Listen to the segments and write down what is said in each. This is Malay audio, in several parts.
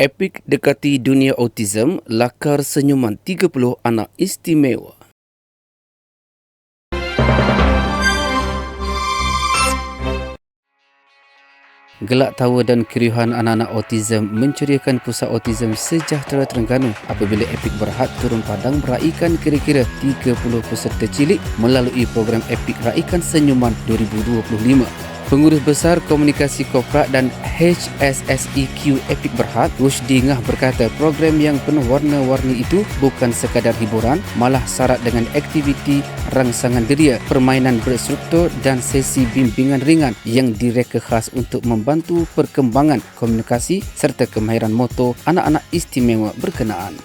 Epic dekati dunia autism, lakar senyuman 30 anak istimewa. Gelak tawa dan keriuhan anak-anak autism menceriakan pusat autism sejahtera Terengganu apabila Epic Berhad turun padang meraikan kira-kira 30 peserta cilik melalui program Epic Raikan Senyuman 2025. Pengurus Besar Komunikasi Korporat dan HSSEQ Epic Berhad, Rusdi Ngah berkata program yang penuh warna-warni itu bukan sekadar hiburan, malah syarat dengan aktiviti rangsangan deria, permainan berstruktur dan sesi bimbingan ringan yang direka khas untuk membantu perkembangan komunikasi serta kemahiran motor anak-anak istimewa berkenaan.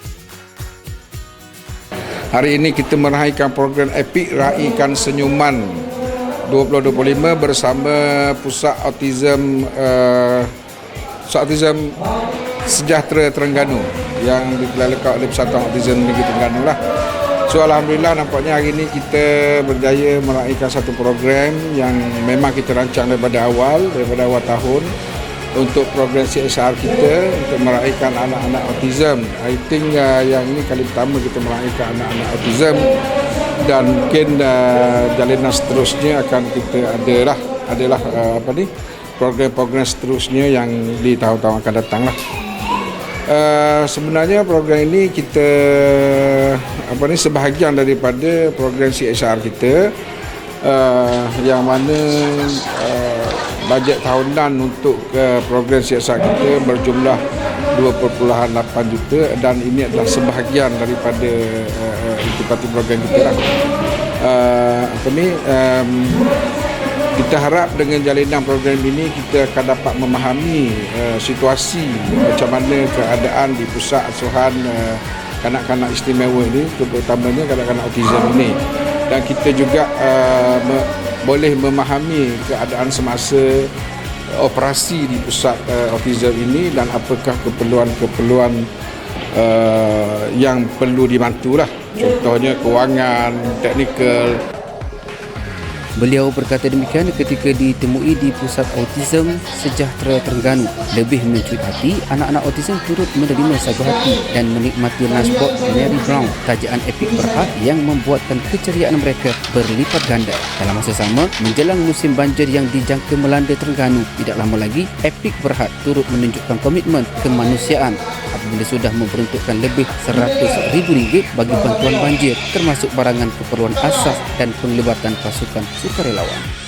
Hari ini kita meraihkan program Epic Raikan Senyuman 2025 bersama Pusat Autism uh, Pusat Autism Sejahtera Terengganu yang dikelalakan oleh Persatuan Autism Negeri Terengganu lah. So Alhamdulillah nampaknya hari ini kita berjaya meraihkan satu program yang memang kita rancang daripada awal, daripada awal tahun untuk program CSR kita untuk meraihkan anak-anak autism. I think uh, yang ini kali pertama kita meraihkan anak-anak autism dan mungkin uh, jalinan seterusnya akan kita adalah adalah uh, apa ni program-program seterusnya yang di tahun-tahun akan datang lah. Uh, sebenarnya program ini kita apa ni sebahagian daripada program CSR kita uh, yang mana uh, bajet tahunan untuk uh, program CSR kita berjumlah 2.8 juta dan ini adalah sebahagian daripada uh, intipati program kita lah. Uh, apa ni um, kita harap dengan jalinan program ini kita akan dapat memahami uh, situasi macam mana keadaan di pusat asuhan uh, kanak-kanak istimewa ini terutamanya kanak-kanak autism ini dan kita juga uh, me- boleh memahami keadaan semasa operasi di pusat uh, autism ini dan apakah keperluan-keperluan uh, yang perlu dibantu lah. Contohnya kewangan, teknikal, Beliau berkata demikian ketika ditemui di Pusat Autism Sejahtera Terengganu. Lebih mencuit hati, anak-anak autism turut menerima sagu hati dan menikmati nasbot Mary Brown, tajaan epik berhad yang membuatkan keceriaan mereka berlipat ganda. Dalam masa sama, menjelang musim banjir yang dijangka melanda Terengganu, tidak lama lagi, epik berhad turut menunjukkan komitmen kemanusiaan apabila sudah memperuntukkan lebih RM100,000 bagi bantuan banjir termasuk barangan keperluan asas dan penglibatan pasukan sukarelawan.